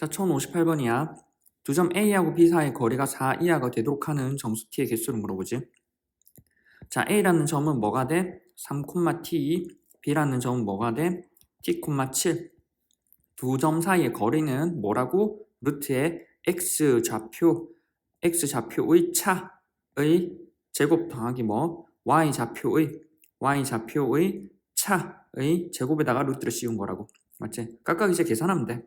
자, 1058번이야. 두 점 A하고 B 사이의 거리가 4 이하가 되도록 하는 정수 T의 개수를 물어보지. 자, A라는 점은 뭐가 돼? 3,T. B라는 점은 뭐가 돼? T, 7. 두 점 사이의 거리는 뭐라고? 루트의 X 좌표, X 좌표의 차의 제곱 더하기 뭐? Y 좌표의, Y 좌표의 차의 제곱에다가 루트를 씌운 거라고. 맞지? 깍깍 이제 계산하면 돼.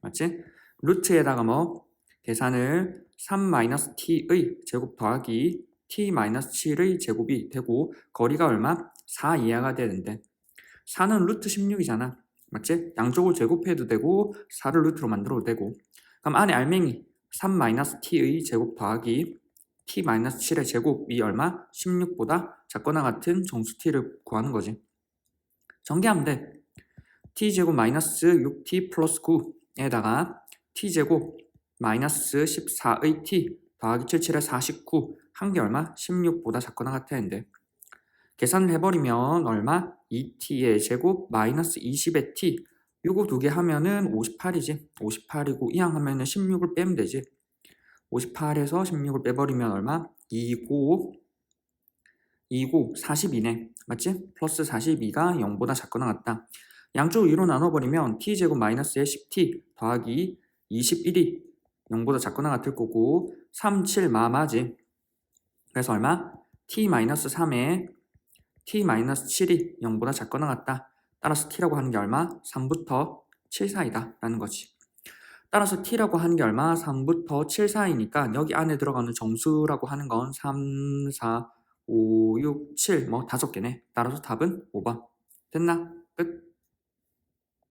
맞지? 루트에다가 뭐 계산을 3-t의 제곱 더하기 t-7의 제곱이 되고 거리가 얼마? 4 이하가 되는데 4는 루트 16이잖아. 맞지? 양쪽을 제곱해도 되고 4를 루트로 만들어도 되고 그럼 안에 알맹이 3-t의 제곱 더하기 t-7의 제곱이 얼마? 16보다 작거나 같은 정수 t를 구하는 거지. 전개하면 돼. t제곱 마이너스 6t 플러스 9에다가 t제곱 마이너스 14의 t 더하기 77의 49 한 개 얼마? 16보다 작거나 같았는데 계산을 해버리면 얼마? 2t의 제곱 마이너스 20의 t 요거 두 개 하면은 58이지 58이고 이항 하면은 16을 빼면 되지 58에서 16을 빼버리면 얼마? 2고 2고 42네 맞지? 플러스 42가 0보다 작거나 같다 양쪽 2로 나눠버리면 t제곱 마이너스의 10t 더하기 21이 0보다 작거나 같을 거고 3, 7 마마지 그래서 얼마? t-3에 t-7이 0보다 작거나 같다 따라서 t라고 하는 게 얼마? 3부터 7 사이다 라는 거지 따라서 t라고 하는 게 얼마? 3부터 7 사이니까 여기 안에 들어가는 정수라고 하는 건 3, 4, 5, 6, 7 뭐 다섯 개네 따라서 답은 5번 됐나? 끝